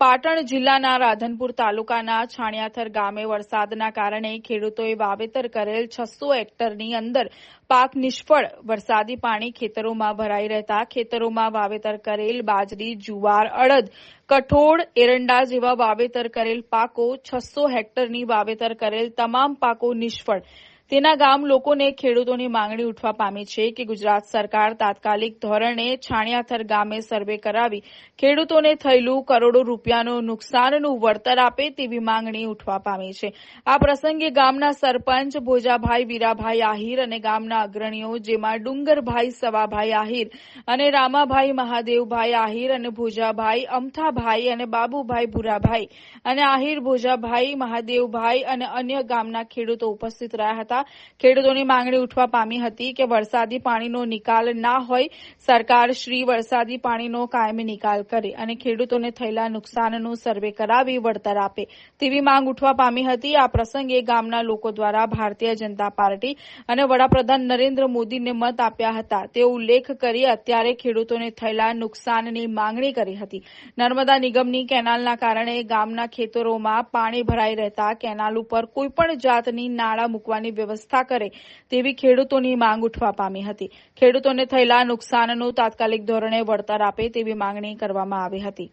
પાટણ જિલ્લાના રાધનપુર તાલુકાના છાણિયાથર ગામે વરસાદના કારણે ખેડૂતોએ વાવેતર કરેલ છસો હેક્ટરની અંદર પાક નિષ્ફળ. વરસાદી પાણી ખેતરોમાં ભરાઈ રહેતા ખેતરોમાં વાવેતર કરેલ બાજરી, જુવાર, અડદ, કઠોળ, એરંડા જેવા વાવેતર કરેલ પાકો છસો હેક્ટરની વાવેતર કરેલ તમામ પાકો નિષ્ફળ. તેના ગામ લોકોને ખેડૂતોની માંગણી ઉઠવા પામી છે કે ગુજરાત સરકાર તાત્કાલિક ધોરણે છાણિયાથર ગામે સર્વે કરાવી ખેડૂતોને થયેલું કરોડો રૂપિયાનું નુકસાનનું વળતર આપે તેવી માંગણી ઉઠવા પામી છે. આ પ્રસંગે ગામના સરપંચ ભોજાભાઈ વીરાભાઈ આહિર અને ગામના અગ્રણીઓ જેમાં ડુંગરભાઈ સવાભાઈ આહિર અને રામાભાઈ મહાદેવભાઈ આહિર અને ભોજાભાઈ અમથાભાઈ અને બાબુભાઈ ભૂરાભાઈ અને આહિર, ભોજાભાઈ, મહાદેવભાઈ અને અન્ય ગામના ખેડૂતો ઉપસ્થિત રહ્યા હતા. ખેડૂતોની માંગણી ઉઠવા પામી હતી કે વરસાદી પાણીનો નિકાલ ના હોય, સરકાર શ્રી વરસાદી પાણીનો કાયમી નિકાલ કરે અને ખેડૂતોને થયેલા નુકસાનનું સર્વે કરાવી વળતર આપે. તેવી માંગ ઉઠવા પામી હતી. આ પ્રસંગે ગામના લોકો દ્વારા ભારતીય જનતા પાર્ટી અને વડાપ્રધાન નરેન્દ્ર મોદીને મત આપ્યા હતા. તે ઉલ્લેખ કરી અત્યારે ખેડૂતોને થયેલા નુકસાનની માંગણી કરી હતી. નર્મદા નિગમની કેનાલના કારણે ગામના ખેતરોમાં પાણી ભરાઈ રહેતા કેનાલ ઉપર કોઈપણ જાતની નાળા મૂકવાની વ્યવસ્થા કરે તેવી ખેડૂતોની માંગ ઉઠવા પામી હતી. ખેડૂતોને થયેલા નુકસાનનું તાત્કાલિક ધોરણે વળતર આપે તેવી માંગણી કરવામાં આવી હતી.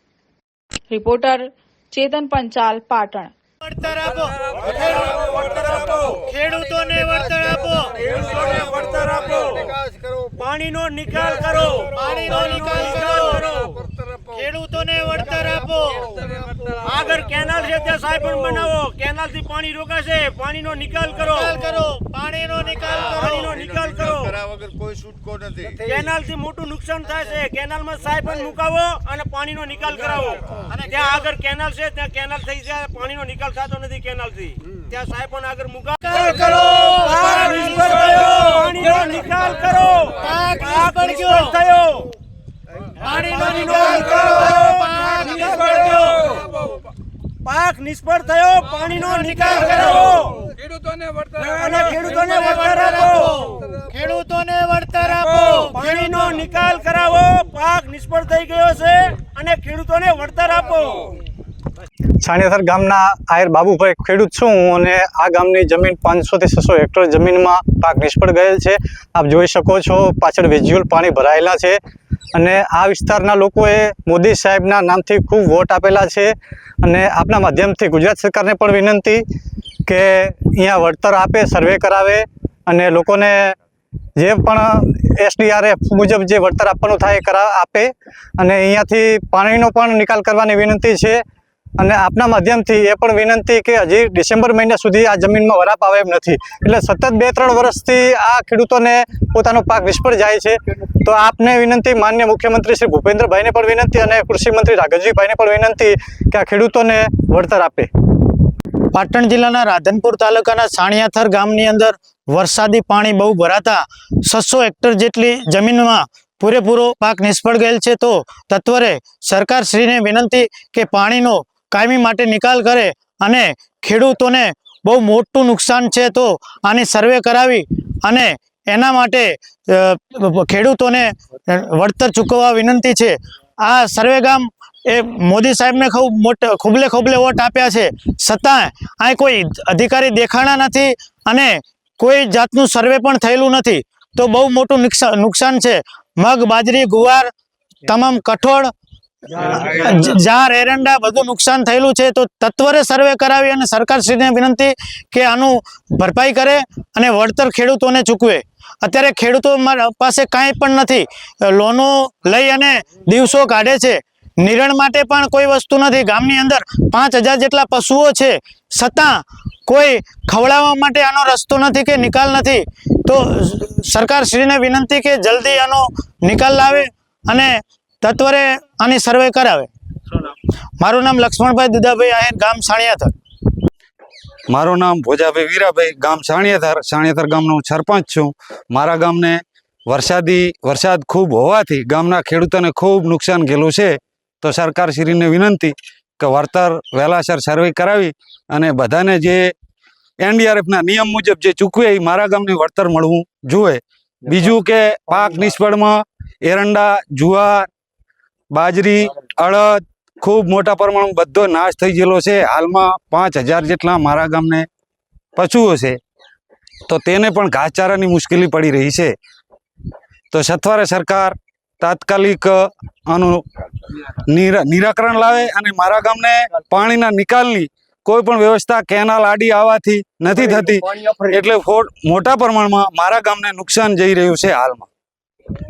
રિપોર્ટર ચેતન પંચાલ પાટણ. વળતર આપો. ખેડૂતોને વળતર આપો. ખેડૂતોને વળતર આપો. પાણીનો નિકાલ કરો. પાણીનો નિકાલ કરો. ખેડૂતોને વળતર આપો. આગળ કેનાલ છે ત્યાં સાયપણ બનાવો. કેનાલથી પાણી રોકાશે. પાણીનો નિકાલ કરો. કરો. પાણીનો નિકાલ પાણીનો નિકાલ કરો. વગર કોઈ છૂટકો નથી. કેનાલથી મોટું નુકસાન થાય છે. કેનાલમાં સાહેબ મુકાવો અને પાણીનો નિકાલ કરાવો. અને ત્યાં આગળ કેનાલ છે ત્યાં કેનાલ થઈ જાય. પાણીનો નિકાલ થતો નથી કેનાલથી ત્યાં સાહેબ આગળ મુકાવ. કરો. પાણીનો નિકાલ કરો પાક નિષ્ફળ થયો પાણીનો નિકાલ કરો પાક નિષ્ફળ થયો. પાણીનો નિકાલ કરો. ખેડૂતોને વળતર ખેડૂતોને વળતર આપો. ખેડૂતોને વળતર આપો. પાણીનો નિકાલ કરાવો. પાક નિષ્ફળ થઈ ગયો છે અને ખેડૂતોને વળતર આપો. છાણિયાસર ગામના આયર બાબુભાઈ ખેડૂત છું અને આ ગામની જમીન પાંચસોથી છસો હેક્ટર જમીનમાં પાક નિષ્ફળ ગયેલ છે. આપ જોઈ શકો છો પાછળ વિઝ્યુઅલ પાણી ભરાયેલા છે. અને આ વિસ્તારના લોકોએ મોદી સાહેબના નામથી ખૂબ વોટ આપેલા છે અને આપના માધ્યમથી ગુજરાત સરકારને પણ વિનંતી કે અહીંયા વળતર આપે, સર્વે કરાવે અને લોકોને જે પણ એસડીઆરએફ મુજબ જે વળતર આપવાનું થાય એ કરા, આપે અને અહીંયાથી પાણીનો પણ નિકાલ કરવાની વિનંતી છે. અને આપના માધ્યમથી એ પણ વિનંતી કે હજી ડિસેમ્બર મહિના સુધી આ જમીનમાં વરાપ આવે એમ નથી. એટલે સતત બે ત્રણ વર્ષથી આ ખેડૂતોને પોતાનો પાક નિષ્ફળ જાય છે. તો આપને વિનંતી, માન્ય મુખ્યમંત્રી શ્રી ભૂપેન્દ્રભાઈને પણ વિનંતી અને કૃષિમંત્રી રાઘવજીભાઈને પણ વિનંતી કે આ ખેડૂતોને વળતર આપે. પાટણ જિલ્લાના રાધનપુર તાલુકાના સાણિયાથર ગામની અંદર વરસાદી પાણી બહુ ભરાતા છસો હેક્ટર જેટલી જમીનમાં પૂરેપૂરો પાક નિષ્ફળ ગયેલ છે. તો તત્વરે સરકારશ્રીને વિનંતી કે પાણીનો કાયમી માટે નિકાલ કરે અને ખેડૂતોને બહુ મોટું નુકસાન છે તો આની સર્વે કરાવી અને એના માટે ખેડૂતોને વળતર ચૂકવવા વિનંતી છે. આ સર્વે ગામ એ મોદી સાહેબને ખૂબ મોટ, ખોબલે ખોબલે વોટ આપ્યા છે. છતાં અહીં કોઈ અધિકારી દેખાણા નથી અને કોઈ જાતનું સર્વે પણ થયેલું નથી. તો બહુ મોટું નુકસા- નુકસાન છે. મગ, બાજરી, ગુવાર, તમામ કઠોળ જ- જાર એરંડા બધું નુકસાન થયેલું છે. તો તત્વરે સર્વે કરાવી અને સરકારશ્રીને વિનંતી કે આનું ભરપાઈ કરે અને વળતર ખેડૂતોને ચૂકવે. અત્યારે ખેડૂતો પાસે કાંઈ પણ નથી. લોનો લઈ અને દિવસો કાઢે છે. નિરણ માટે પણ કોઈ વસ્તુ નથી. ગામની અંદર પાંચ હજાર જેટલા પશુઓ છે. છતાં કોઈ ખવડાવવા માટે આનો રસ્તો નથી કે નિકાલ નથી. તો સરકારશ્રીને વિનંતી કે જલ્દી આનો નિકાલ લાવે અને તત્વરે આની સર્વે કરાવે. મારું નામ લક્ષ્મણભાઈ દુદાભાઈ આહિર ગામ સાણિયાથર. મારું નામ ભોજાભાઈ વીરાભાઈ ગામ સાણિયાથર. સાણિયાથર ગામનો હું સરપંચ છું. મારા ગામને વરસાદી વરસાદ ખૂબ હોવાથી ગામના ખેડૂતોને ખૂબ નુકસાન ગયેલું છે. તો સરકારશ્રીને વિનંતી કે વળતર વહેલાસર સર્વે કરાવી અને બધાને જે એનડીઆરએફના નિયમ મુજબ જે ચૂકવે એ મારા ગામને વળતર મળવું જોઈએ. બીજું કે પાક નિષ્ફળમાં એરંડા જુવાર બાજરી અડદ ખૂબ મોટા પ્રમાણમાં બધો નાશ થઈ ગયેલો છે. હાલમાં પાંચ હજાર જેટલા મારા ગામને પશુઓ છે. તો તેને પણ ઘાસચારાની મુશ્કેલી પડી રહી છે. તો સત્વરે સરકાર તાત્કાલિક આનું નિરાકરણ લાવે અને મારા ગામને પાણીના નિકાલની કોઈ પણ વ્યવસ્થા કેનાલ આડી આવવાથી નથી થતી. એટલે મોટા પ્રમાણમાં મારા ગામને નુકસાન જઈ રહ્યું છે હાલમાં.